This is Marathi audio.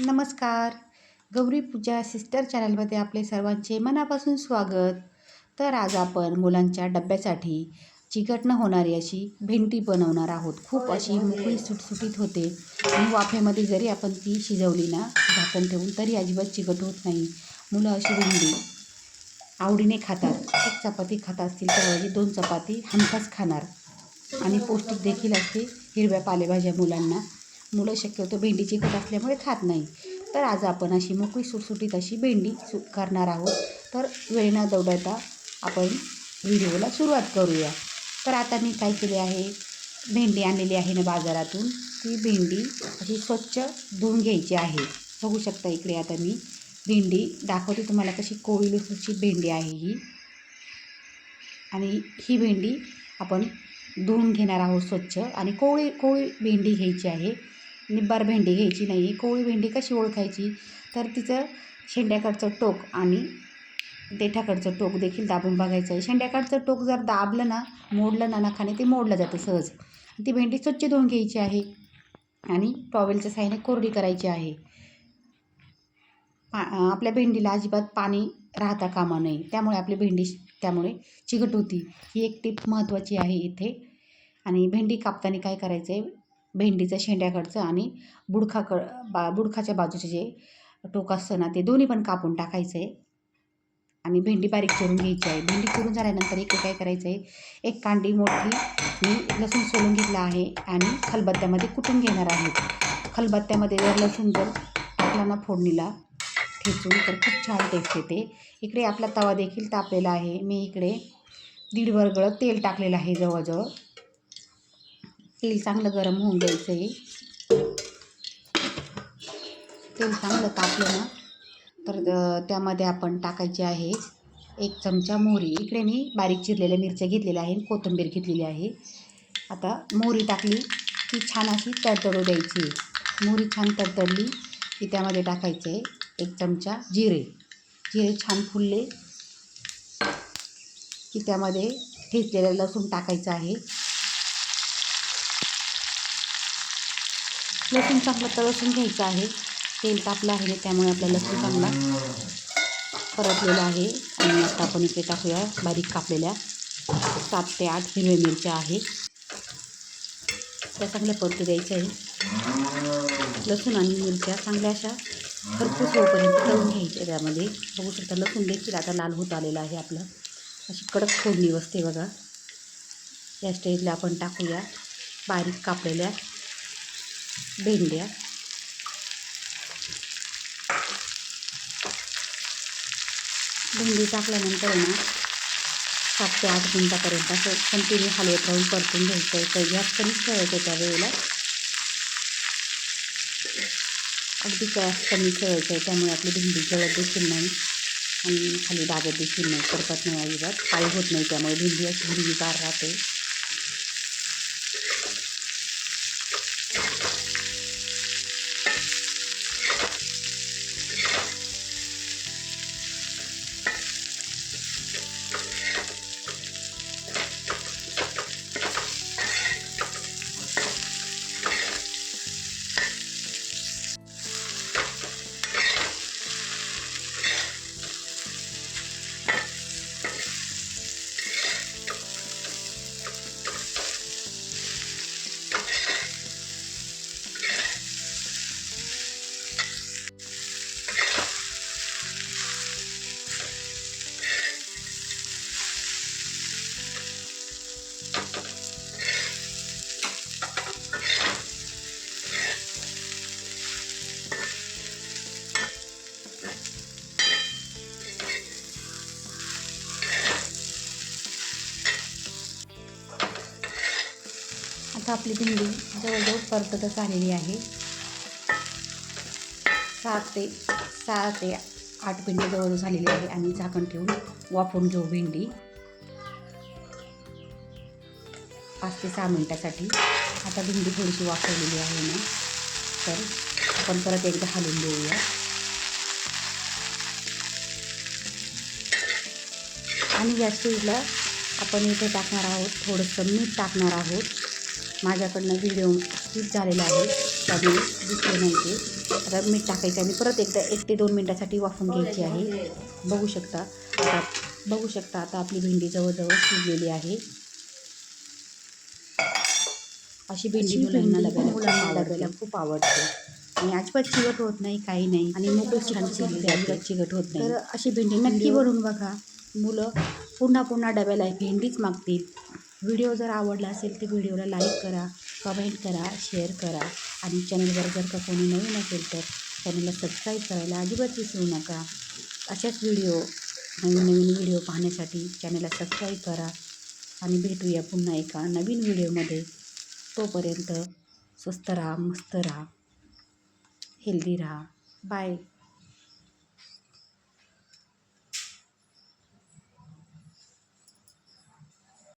नमस्कार. गौरी पूजा सिस्टर चॅनलमध्ये आपले सर्वांचे मनापासून स्वागत. तर आज आपण मुलांच्या डब्यासाठी चिकट न होणारी अशी भेंडी बनवणार आहोत. खूप अशी मोकळी सुटसुटीत होते. आणि वाफेमध्ये जरी आपण ती शिजवली ना झाकण ठेवून तरी अजिबात चिकट होत नाही. मुलं अशी भेंडी आवडीने खातात. एक चपाती खात असतील तर ऐवजी दोन चपाती हमखास खाणार. आणि पौष्टिक देखील असते हिरव्या पालेभाज्या मुलांना. मुलं शक्यतो भेंडीची खत असल्यामुळे खात नाही. तर आज आपण अशी मोकळी सुटसुटीत अशी भेंडी सु करणार आहोत. तर वेळ न दौडता आपण व्हिडिओला सुरुवात करूया. तर आता मी काय केले आहे? भेंडी आणलेली आहे ना बाजारातून. ती भेंडी अशी स्वच्छ धुवून घ्यायची आहे. बघू शकता इकडे आता मी भेंडी दाखवते तुम्हाला कशी कोळी लुसूची भेंडी आहे ही. आणि ही भेंडी आपण धुवून घेणार आहोत स्वच्छ. आणि कोळी कोळी भेंडी घ्यायची आहे. निब्बार भेंडी घ्यायची नाही कोवळी भेंडी कशी ओळखायची? तर तिचं शेंड्याकडचं टोक आणि देठाकडचं टोक देखील दाबून बघायचं आहे. शेंड्याकडचं टोक जर दाबलं ना मोडलं ना नखाने ते मोडलं जातं सहज. ती भेंडी स्वच्छ धुवून घ्यायची आहे आणि टॉवेलच्या साह्याने कोरडी करायची आहे. पा आपल्या भेंडीला अजिबात पाणी राहता कामा नये. त्यामुळे आपली भेंडी त्यामुळे चिकट होती. ही एक टीप महत्त्वाची आहे इथे. आणि भेंडी कापताना काय करायचं आहे भेंडीचं शेंड्याकडचं आणि बुडखाकड बा बुडखाच्या बाजूचे जे टोक असतं ना ते दोन्ही पण कापून टाकायचं आहे आणि भेंडी बारीक करून घ्यायची आहे. भेंडी करून झाल्यानंतर एक काय करायचं आहे एक कांडी मोठी मी लसूण सोलून घेतला आहे आणि खलबत्त्यामध्ये कुटून घेणार आहे. खलबत्त्यामध्ये जर लसूण जर टाकला ना फोडणीला ठेचून तर खूप छान टेस्ट येते. इकडे आपला तवा देखील तापलेला आहे. मी इकडे दीड वर्गळं तेल टाकलेलं आहे जवळजवळ. तेल चांगलं गरम होऊन द्यायचं आहे. तेल चांगलं तापलं ना तर त्यामध्ये आपण टाकायची आहे एक चमचा मोहरी. इकडे मी बारीक चिरलेल्या मिरच्या घेतलेल्या आहे कोथिंबीर घेतलेली आहे. आता मोहरी टाकली की छान अशी तडतडू द्यायची. मोहरी छान तडतडली की त्यामध्ये टाकायचे आहे एक चमचा जिरे. जिरे छान फुलले की त्यामध्ये ठेचलेलं लसूण टाकायचं आहे. लसूण चांगला तळसून घ्यायचं आहे. तेल तापलं आहे त्यामुळे आपला लसूण चांगला परतलेला आहे. आणि आता आपण इथे टाकूया बारीक कापलेल्या सात ते आठ हिरव्या मिरच्या आहेत त्या चांगल्या परतू द्यायच्या आहे लसूण आणि मिरच्या चांगल्या अशा भरपूर होईपर्यंत तळून घ्यायच्या त्यामध्ये. बघू शकता लसूण देखील आता लाल होत आलेला आहे आपलं. अशी कडक फोडणी बसते बघा. या स्टेजला आपण टाकूया बारीक कापलेल्या भेंड्या. भेंडी टाकल्यानंतर आहे ना सात ते आठ मिनटापर्यंत असं कंटिन्यू हलवत राहून परतून घ्यायचं आहे. तर गॅस कमीच ठेवायचं त्या वेळेला. अगदी गॅस कमी ठेवायचं आहे. त्यामुळे आपली भेंडी जळत देखील नाही आणि खाली डागत देखील नाही. करपत नाही अजिबात. काही होत नाही. त्यामुळे भेंडी अशी हिरवीगार राहते. आता आपली भेंडी जवळजवळ परततच आलेली आहे. सात ते सहा ते आठ भेंडी जवळजवळ झालेली आहे. आणि झाकण ठेवून वाफवून घेऊ भेंडी. पाच ते सहा मिनटासाठी. आता भेंडी थोडीशी वाफवलेली आहे ना. तर आपण परत एकदा हलवून देऊया आणि या स्टेजला आपण इथे टाकणार आहोत. थोडंसं मीठ टाकणार आहोत. माझ्याकडनं व्हिडिओ स्किप झालेला आहे. त्यामुळे दिसले नाही ते. आता मीठ टाकायचं आणि परत एकदा एक ते दोन मिनटासाठी वाफून घ्यायची आहे. बघू शकता. आता बघू शकता आता आपली भेंडी जवळजवळ शिजलेली आहे. अशी भेंडी मुलांना डब्याला मुलांना डब्याला खूप आवडते. आणि अजिबात चिकट होत नाही काही नाही. आणि मोकळी छान शिजली अजिबात चिकट होत नाही. तर अशी भेंडी नक्की बनवून बघा. मुलं पुन्हा पुन्हा डब्याला भेंडीच मागतील. व्हिडिओ जर आवडला असेल तर व्हिडिओला लाईक करा कमेंट करा शेअर करा. आणि चॅनलवर जर का कोणी नवीन असेल तर चॅनलला सबस्क्राईब करायला अजिबात विसरू नका. अशाच व्हिडिओ नवीन नवीन व्हिडिओ पाहण्यासाठी चॅनलला सबस्क्राईब करा. आणि भेटूया पुन्हा एका नवीन व्हिडिओमध्ये. तोपर्यंत स्वस्त राहा मस्त राहा. हेल्दी राहा. बाय.